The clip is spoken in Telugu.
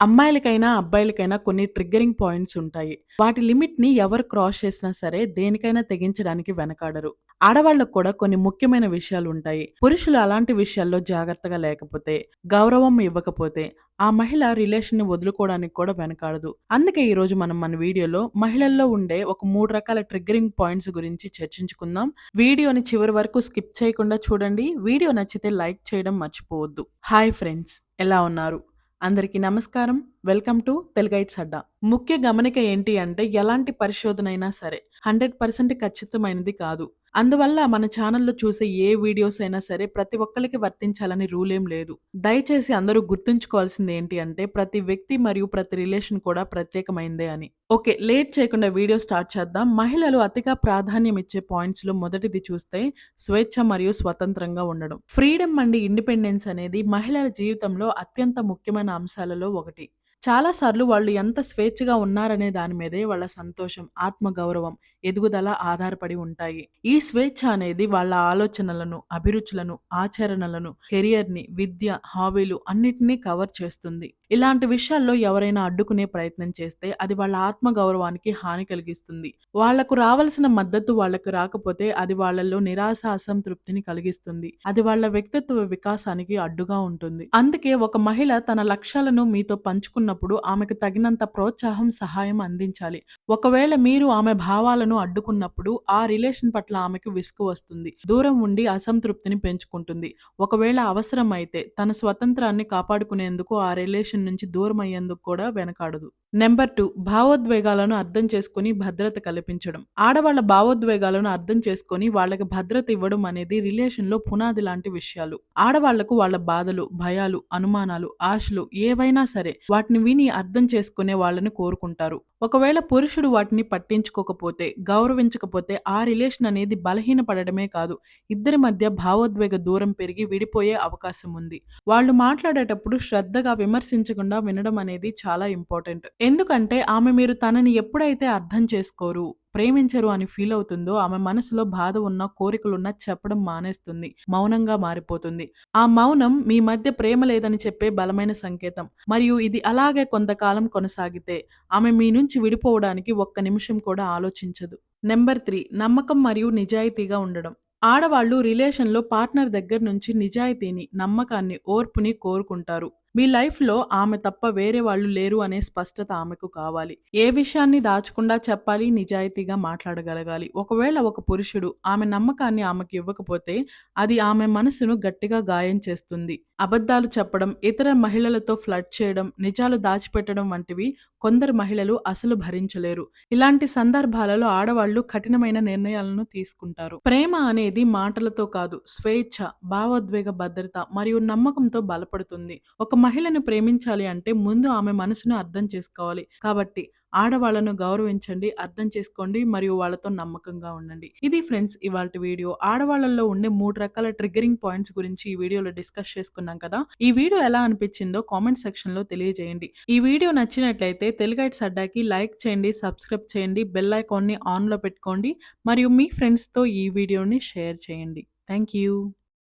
అమ్మాయిలకైనా, అబ్బాయిలకైనా కొన్ని ట్రిగ్గరింగ్ పాయింట్స్ ఉంటాయి. వాటి లిమిట్‌ని ఎవరు క్రాస్ చేసినా సరే దేనికైనా తెగించడానికి వెనకాడరు. ఆడవాళ్ళకు కూడా కొన్ని ముఖ్యమైన విషయాలుంటాయి. పురుషులు అలాంటి విషయాల్లో జాగ్రత్తగా లేకపోతే, గౌరవం ఇవ్వకపోతే ఆ మహిళ రిలేషన్‌ని వదులుకోవడానికి కూడా వెనకాడదు. అందుకే ఈరోజు మనం మన వీడియోలో మహిళల్లో ఉండే ఒక 3 రకాల ట్రిగ్గరింగ్ పాయింట్స్ గురించి చర్చించుకుందాం. వీడియోని చివరి వరకు స్కిప్ చేయకుండా చూడండి. వీడియో నచ్చితే లైక్ చేయడం మర్చిపోవద్దు. హాయ్ ఫ్రెండ్స్ ఎలా ఉన్నారు? అందరికీ నమస్కారం. Welcome to Teluguites Adda. ముఖ్య గమనిక ఏంటి అంటే ఎలాంటి పరిశోధన అయినా సరే 100% ఖచ్చితమైనది కాదు. అందువల్ల మన ఛానల్‌లో చూసే ఏ వీడియోస్ అయినా సరే ప్రతి ఒక్కరికి వర్తించాలని రూల్ ఏం లేదు. దయచేసి అందరూ గుర్తుంచుకోవాల్సింది ఏంటి అంటే ప్రతి వ్యక్తి మరియు ప్రతి రిలేషన్ కూడా ప్రత్యేకమైందే అని. ఓకే లేట్ చేయకుండా వీడియో స్టార్ట్ చేద్దాం. మహిళలు అతిగా ప్రాధాన్యం ఇచ్చే పాయింట్స్‌లో మొదటిది చూస్తే స్వేచ్ఛ మరియు స్వతంత్రంగా ఉండడం. ఫ్రీడమ్ అండ్ ఇండిపెండెన్స్ అనేది మహిళల జీవితంలో అత్యంత ముఖ్యమైన అంశాలలో ఒకటి. చాలా సార్లు వాళ్ళు ఎంత స్వేచ్ఛగా ఉన్నారనే దాని మీదే వాళ్ళ సంతోషం, ఆత్మగౌరవం, ఎదుగుదల ఆధారపడి ఉంటాయి. ఈ స్వేచ్ఛ అనేది వాళ్ళ ఆలోచనలను, అభిరుచులను, ఆచరణలను, కెరియర్‌ని, విద్య, హాబీలు అన్నిటిని కవర్ చేస్తుంది. ఇలాంటి విషయాల్లో ఎవరైనా అడ్డుకునే ప్రయత్నం చేస్తే అది వాళ్ళ ఆత్మగౌరవానికి హాని కలిగిస్తుంది. వాళ్ళకు రావాల్సిన మద్దతు వాళ్ళకు రాకపోతే అది వాళ్ళలో నిరాశ, అసంతృప్తిని కలిగిస్తుంది. అది వాళ్ళ వ్యక్తిత్వ వికాసానికి అడ్డుగా ఉంటుంది. అందుకే ఒక మహిళ తన లక్ష్యాలను మీతో పంచుకున్న పంచుకున్నప్పుడు ఆమెకు తగినంత ప్రోత్సాహం, సహాయం అందించాలి. ఒకవేళ మీరు ఆమె భావాలను అడ్డుకున్నప్పుడు ఆ రిలేషన్ పట్ల ఆమెకు విసుగు వస్తుంది. దూరం ఉండి అసంతృప్తిని పెంచుకుంటుంది. ఒకవేళ అవసరం అయితే తన స్వతంత్రాన్ని కాపాడుకునేందుకు ఆ రిలేషన్ నుంచి దూరం అయ్యేందుకు కూడా వెనకాడదు. నెంబర్ టూ భావోద్వేగాలను అర్థం చేసుకొని భద్రత కల్పించడం. ఆడవాళ్ళ భావోద్వేగాలను అర్థం చేసుకొని వాళ్ళకి భద్రత ఇవ్వడం అనేది రిలేషన్‌లో పునాది లాంటి విషయాలు. ఆడవాళ్ళకు వాళ్ళ బాధలు, భయాలు, అనుమానాలు, ఆశలు ఏవైనా సరే వాటిని విని అర్థం చేసుకునే వాళ్ళని కోరుకుంటారు. ఒకవేళ పురుషుడు వాటిని పట్టించుకోకపోతే, గౌరవించకపోతే ఆ రిలేషన్ అనేది బలహీనపడడమే కాదు ఇద్దరి మధ్య భావోద్వేగ దూరం పెరిగి విడిపోయే అవకాశం ఉంది. వాళ్ళు మాట్లాడేటప్పుడు శ్రద్ధగా విమర్శించకుండా వినడం అనేది చాలా ఇంపార్టెంట్. ఎందుకంటే ఆమె మీరు తనని ఎప్పుడైతే అర్థం చేసుకోరు, ప్రేమించరు అని ఫీల్ అవుతుందో ఆమె మనసులో బాధ ఉన్నా, కోరికలున్నా చెప్పడం మానేస్తుంది. మౌనంగా మారిపోతుంది. ఆ మౌనం మీ మధ్య ప్రేమ లేదని చెప్పే బలమైన సంకేతం. మరియు ఇది అలాగే కొంతకాలం కొనసాగితే ఆమె మీ నుంచి విడిపోవడానికి ఒక్క నిమిషం కూడా ఆలోచించదు. నెంబర్ త్రీ నమ్మకం మరియు నిజాయితీగా ఉండడం. ఆడవాళ్ళు రిలేషన్‌లో పార్ట్నర్ దగ్గర నుంచి నిజాయితీని, నమ్మకాన్ని, ఓర్పుని కోరుకుంటారు. మీ లైఫ్‌లో ఆమె తప్ప వేరే వాళ్ళు లేరు అనే స్పష్టత ఆమెకు కావాలి. ఏ విషయాన్ని దాచకుండా చెప్పాలి, నిజాయితీగా మాట్లాడగలగాలి. ఒకవేళ ఒక పురుషుడు ఆమె నమ్మకాన్ని ఆమెకు ఇవ్వకపోతే అది ఆమె మనసును గట్టిగా గాయం చేస్తుంది. అబద్ధాలు చెప్పడం, ఇతర మహిళలతో ఫ్లడ్ చేయడం, నిజాలు దాచిపెట్టడం వంటివి కొందరు మహిళలు అసలు భరించలేరు. ఇలాంటి సందర్భాలలో ఆడవాళ్ళు కఠినమైన నిర్ణయాలను తీసుకుంటారు. ప్రేమ అనేది మాటలతో కాదు స్వేచ్ఛ, భావోద్వేగ భద్రత మరియు నమ్మకంతో బలపడుతుంది. ఒక మహిళను ప్రేమించాలి అంటే ముందు ఆమె మనసును అర్థం చేసుకోవాలి. కాబట్టి ఆడవాళ్ళను గౌరవించండి, అర్థం చేసుకోండి మరియు వాళ్ళతో నమ్మకంగా ఉండండి. ఇది ఫ్రెండ్స్ ఇవాళ వీడియో. ఆడవాళ్ళలో ఉండే మూడు రకాల ట్రిగరింగ్ పాయింట్స్ గురించి ఈ వీడియోలో డిస్కస్ చేసుకున్నాం కదా! ఈ వీడియో ఎలా అనిపించిందో కామెంట్ సెక్షన్‌లో తెలియజేయండి. ఈ వీడియో నచ్చినట్లయితే తెలుగైట్స్ అడ్డాకి లైక్ చేయండి, సబ్స్క్రైబ్ చేయండి, బెల్ ఐకాన్‌ని ఆన్‌లో పెట్టుకోండి మరియు మీ ఫ్రెండ్స్‌తో ఈ వీడియోని షేర్ చేయండి. Thank you.